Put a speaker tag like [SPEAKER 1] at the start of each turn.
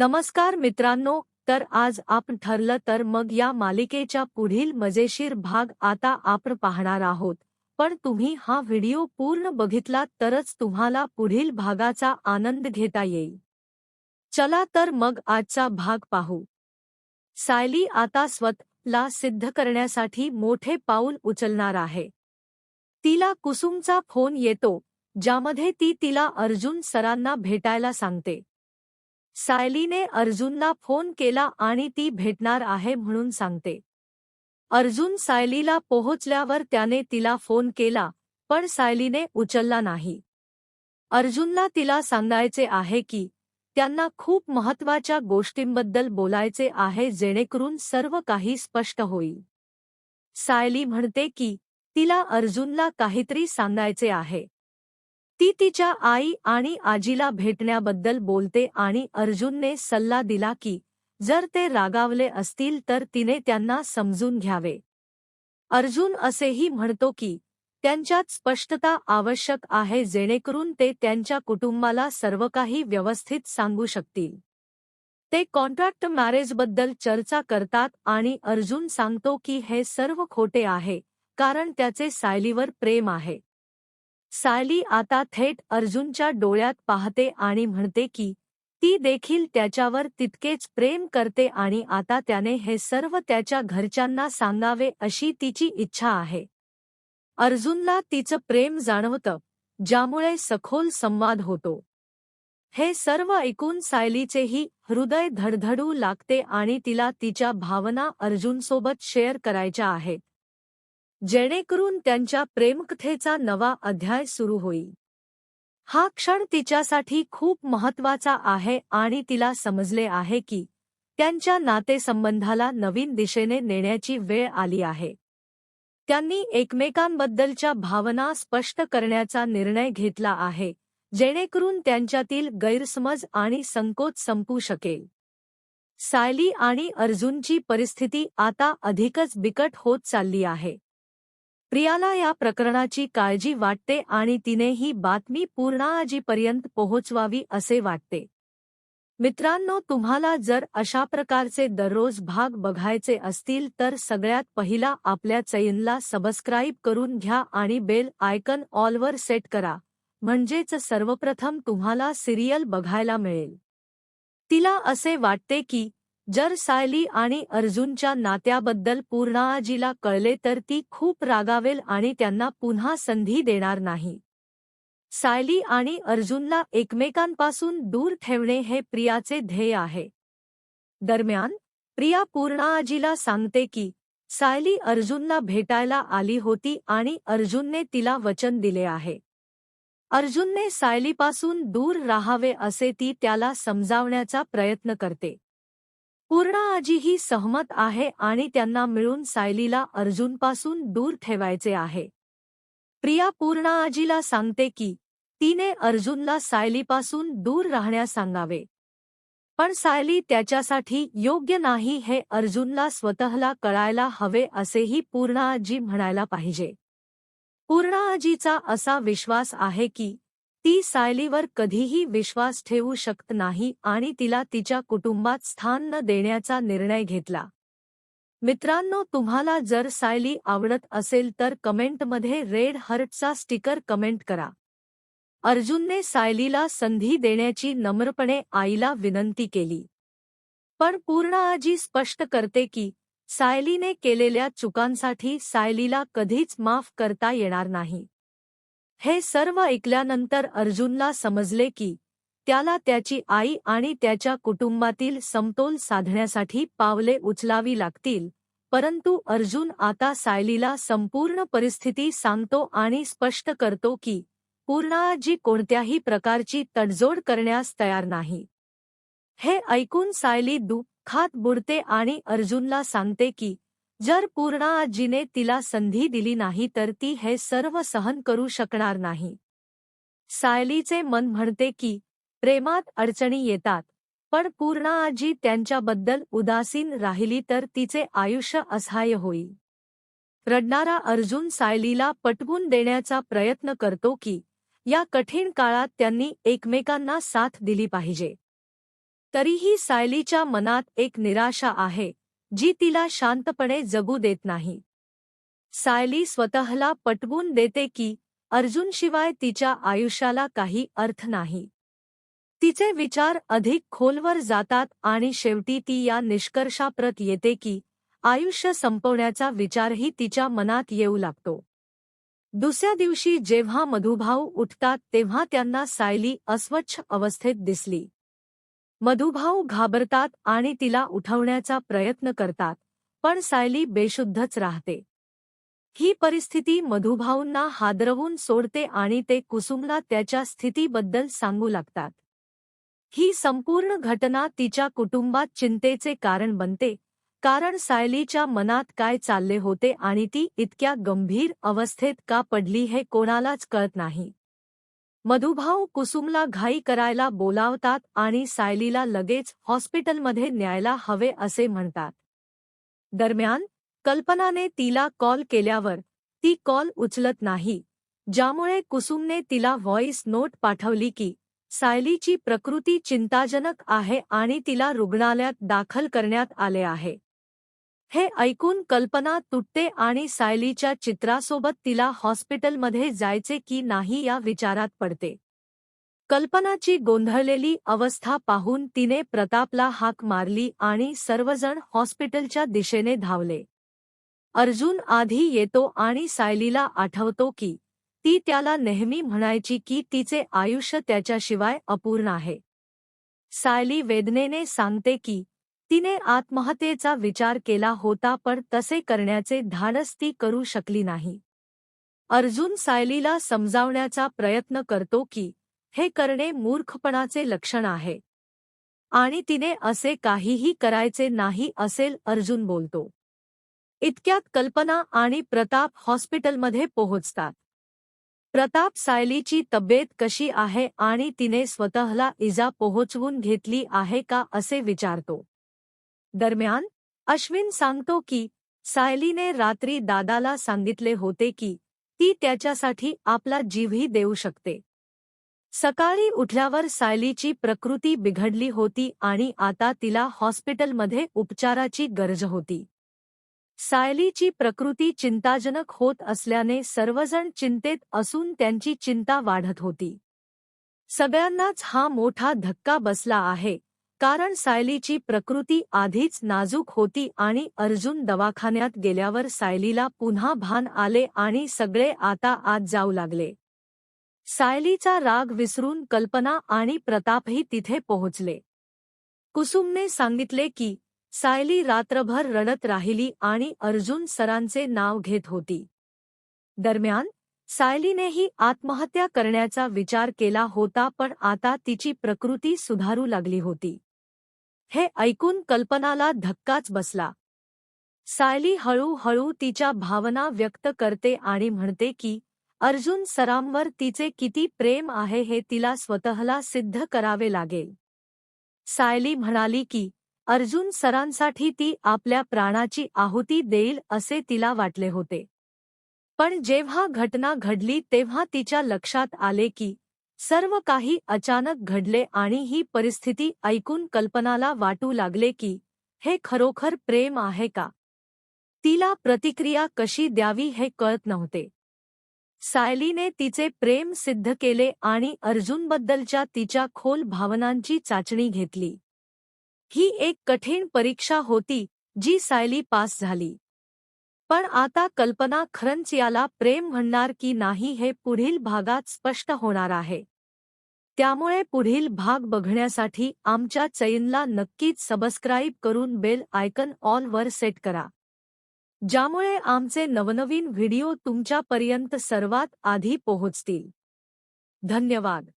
[SPEAKER 1] नमस्कार मित्रांनो तर आज आपण ठरलं तर मग या मालिकेच्या पुढील मजेशीर भाग आता आपण पाहणार आहोत. पण तुम्ही हा व्हिडिओ पूर्ण बघितला तरच तुम्हाला पुढील भागाचा आनंद घेता येईल. चला तर मग आजचा भाग पाहू. सायली आता स्वतःला सिद्ध करण्यासाठी मोठे पाऊल उचलणार आहे. तिला कुसुमचा फोन येतो ज्यामध्ये ती तिला अर्जुन सरांना भेटायला सांगते. सायलीने अर्जुनला फोन केला आणि ती भेटणार आहे म्हणून सांगते. अर्जुन सायलीला पोहोचल्यावर त्याने तिला फोन केला पण सायलीने उचलला नाही. अर्जुनला तिला सांगायचे आहे की त्यांना खूप महत्त्वाच्या गोष्टींबद्दल बोलायचे आहे जेणेकरून सर्व काही स्पष्ट होईल. सायली म्हणते की तिला अर्जुनला काहीतरी सांगायचे आहे. ती तिच्या आई आणि आजीला भेटण्याबद्दल बोलते आणि अर्जुनने सल्ला दिला की जर ते रागावले असतील तर तिने त्यांना समजून घ्यावे. अर्जुन असेही म्हणतो की त्यांच्यात स्पष्टता आवश्यक आहे जेणेकरून ते त्यांच्या कुटुंबाला सर्व काही व्यवस्थित सांगू शकतील. ते कॉन्ट्रॅक्ट मॅरेजबद्दल चर्चा करतात आणि अर्जुन सांगतो की हे सर्व खोटे आहे कारण त्याचे सायलीवर प्रेम आहे. सायली आता थेट अर्जुनच्या डोळ्यात पाहते आणि म्हणते की ती देखील त्याच्यावर तितकेच प्रेम करते आणि आता त्याने हे सर्व त्याच्या घरच्यांना सांगावे अशी तिची इच्छा आहे. अर्जुनला तिचं प्रेम जाणवतं ज्यामुळे सखोल संवाद होतो. हे सर्व ऐकून सायलीचेही हृदय धडधडू लागते आणि तिला तिच्या भावना अर्जुनसोबत शेअर करायच्या आहेत. जेणेकरून त्यांच्या प्रेमकथेचा नवा अध्याय सुरू होईल. हा क्षण तिच्यासाठी खूप महत्त्वाचा आहे आणि तिला समजले आहे की त्यांच्या नातेसंबंधाला नवीन दिशेने नेण्याची वेळ आली आहे. त्यांनी एकमेकांबद्दलच्या भावना स्पष्ट करण्याचा निर्णय घेतला आहे जेणेकरून त्यांच्यातील गैरसमज आणि संकोच संपू शकेल. सायली आणि अर्जुनची परिस्थिती आता अधिकच बिकट होत चालली आहे. प्रियाला या प्रकरणाची काळजी वाटते आणि तिने ही बातमी पूर्णाजीपर्यंत पोहोचवावी असे वाटते. मित्रांनो तुम्हाला जर अशा प्रकारचे दररोज भाग बघायचे असतील तर सगळ्यात पहिला आपल्या चैनला सबस्क्राईब करून घ्या आणि बेल आयकन ऑलवर सेट करा. म्हणजेच सर्वप्रथम तुम्हाला सिरियल बघायला मिळेल. तिला असे वाटते की जर सायली आणि अर्जुनच्या नात्याबद्दल पूर्णाजीला कळले तर ती खूप रागावेल आणि त्यांना पुन्हा संधी देणार नाही. सायली आणि अर्जुनला एकमेकांपासून दूर ठेवणे हे प्रियाचे ध्येय आहे. दरम्यान प्रिया पूर्णाजीला सांगते की सायली अर्जुनला भेटायला आली होती आणि अर्जुनने तिला वचन दिले आहे. अर्जुनने सायलीपासून दूर राहावे असे ती त्याला समजावण्याचा प्रयत्न करते. पूर्ण आजीही सहमत आहे आणि त्यांना मिळून सायलीला अर्जुनपासून दूर ठेवायचे आहे. प्रिया पूर्ण आजीला सांगते की तिने अर्जुनला सायलीपासून दूर राहण्यास सांगावे. पण सायली त्याच्यासाठी योग्य नाही हे अर्जुनला स्वतःला कळायला हवे असेही पूर्णाजी म्हणायला पाहिजे. पूर्णाजीचा असा विश्वास आहे की ती सायलीवर कधीही विश्वास ठेवू शकत नाही आणि तिला तिच्या कुटुंबात स्थान न देण्याचा निर्णय घेतला. मित्रांनो तुम्हाला जर सायली आवडत असेल तर कमेंटमध्ये रेड हर्टचा स्टिकर कमेंट करा. अर्जुनने सायलीला संधी देण्याची नम्रपणे आईला विनंती केली. पण पूर्ण आजी स्पष्ट करते की सायलीने केलेल्या चुकांसाठी सायलीला कधीच माफ करता येणार नाही. हे सर्व ऐकल्यानंतर अर्जुनला समजले की त्याला त्याची आई आणि त्याच्या कुटुंबातील समतोल साधण्यासाठी पावले उचलावी लागतील. परंतु अर्जुन आता सायलीला संपूर्ण परिस्थिती सांगतो आणि स्पष्ट करतो की पूर्णाजी कोणत्याही प्रकारची तडजोड करण्यास तयार नाही. हे ऐकून सायली दुःखात बुडते आणि अर्जुनला सांगते की जर पूर्णा आजीने तिला संधी दिली नाही तर ती हे सर्व सहन करू शकणार नाही. सायलीचे मन म्हणते की प्रेमात अडचणी येतात पण पूर्णा आजी त्यांच्याबद्दल उदासीन राहिली तर तिचे आयुष्य असहाय्य होईल. रडणारा अर्जुन सायलीला पटवून देण्याचा प्रयत्न करतो की या कठीण काळात त्यांनी एकमेकांना साथ दिली पाहिजे. तरीही सायलीच्या मनात एक निराशा आहे. जी तिला शांतपणे जगू देत नाही. सायली स्वतःला पटवून देते की अर्जुनशिवाय तिच्या आयुष्याला काही अर्थ नाही. तिचे विचार अधिक खोलवर जातात आणि शेवटी ती या निष्कर्षाप्रत येते की आयुष्य संपवण्याचा विचारही तिच्या मनात येऊ लागतो. दुसऱ्या दिवशी जेव्हा मधुभाऊ उठतात तेव्हा त्यांना सायली अस्वच्छ अवस्थेत दिसली. मधुभाऊ घाबरतात आणि तिला उठवण्याचा प्रयत्न करतात पण सायली बेशुद्धच राहते. ही परिस्थिती मधुभाऊंना हादरवून सोडते आणि ते कुसुमला त्याच्या स्थितीबद्दल सांगू लागतात. ही संपूर्ण घटना तिच्या कुटुंबात चिंतेचे कारण बनते कारण सायलीच्या मनात काय चालले होते आणि ती इतक्या गंभीर अवस्थेत का पडली हे कोणालाच कळत नाही. मधुभाऊ कुसुमला घाई करायला बोलावतात आणि सायलीला लगेच हॉस्पिटलमध्ये न्यायला हवे असे म्हणतात. दरम्यान कल्पनाने तिला कॉल केल्यावर ती कॉल उचलत नाही ज्यामुळे कुसुमने तिला व्हॉइस नोट पाठवली की सायलीची प्रकृती चिंताजनक आहे आणि तिला रुग्णालयात दाखल करण्यात आले आहे. हे ऐकून कल्पना तुटते आणि सायलीच्या चित्रासोबत तिला हॉस्पिटलमध्ये जायचे की नाही या विचारात पडते. कल्पनाची गोंधळलेली अवस्था पाहून तिने प्रतापला हाक मारली आणि सर्वजण हॉस्पिटलच्या दिशेने धावले. अर्जुन आधी येतो आणि सायलीला आठवतो की ती त्याला नेहमी म्हणायची की तिचे आयुष्य त्याच्याशिवाय अपूर्ण आहे. सायली वेदनेने सांगते की तिने आत्महत्येचा विचार केला होता पण तसे करण्याचे धाडस ती करू शकली नाही. अर्जुन सायलीला समजावण्याचा प्रयत्न करतो की हे करणे मूर्खपणाचे लक्षण आहे. आणि तिने असे काहीही करायचे नाही असेल अर्जुन बोलतो. इतक्यात कल्पना आणि प्रताप हॉस्पिटलमध्ये पोहोचतात. प्रताप सायलीची तब्येत कशी आहे आणि तिने स्वतःला इजा पोहोचवून घेतली आहे का असे विचारतो. दरम्यान अश्विन सांगतो की सायलीने रात्री दादाला सांगितले होते की ती त्याच्यासाठी आपला जीवही देऊ शकते. सकाळी उठल्यावर सायलीची प्रकृती बिघडली होती आणि आता तिला हॉस्पिटलमध्ये उपचाराची गरज होती. सायलीची प्रकृती चिंताजनक होत असल्याने सर्वजण चिंतेत असून त्यांची चिंता वाढत होती. सगळ्यांनाच हा मोठा धक्का बसला आहे. कारण सायलीची प्रकृती आधीच नाजूक होती आणि अर्जुन दवाखान्यात गेल्यावर सायलीला पुन्हा भान आले आणि सगळे आता आत जाऊ लागले. सायलीचा राग विसरून कल्पना आणि प्रतापही तिथे पोहोचले. कुसुमने सांगितले की सायली रात्रभर रडत राहिली आणि अर्जुन सरांचे नाव घेत होती. दरम्यान सायलीनेही आत्महत्या करण्याचा विचार केला होता पण आता तिची प्रकृती सुधारू लागली होती. हे ऐकून कल्पनाला धक्काच बसला. सायली हळूहळू तिच्या भावना व्यक्त करते आणि म्हणते की अर्जुन सरांवर तिचे किती प्रेम आहे हे तिला स्वतःला सिद्ध करावे लागेल. सायली म्हणाली की अर्जुन सरांसाठी ती आपल्या प्राणाची आहुती देईल असे तिला वाटले होते. पण जेव्हा घटना घडली तेव्हा तिच्या लक्षात आले की सर्व काही अचानक घडले आणि ही परिस्थिती ऐकून कल्पनाला वाटू लागले की हे खरोखर प्रेम आहे का? तिला प्रतिक्रिया कशी द्यावी हे कळत नव्हते. सायलीने तिचे प्रेम सिद्ध केले आणि अर्जुनबद्दलच्या तिच्या खोल भावनांची चाचणी घेतली. ही एक कठीण परीक्षा होती जी सायली पास झाली. पण आता कल्पना खरंच याला प्रेम म्हणणार की नाही हे पुढील भागात स्पष्ट होणार आहे. त्यामुळे पुढील भाग बघण्यासाठी आमच्या चैनला नक्कीच सबस्क्राईब करून बेल आयकन ऑन वर सेट करा. ज्यामुळे आमचे नवनवीन व्हिडिओ तुमच्यापर्यंत सर्वात आधी पोहोचतील. धन्यवाद.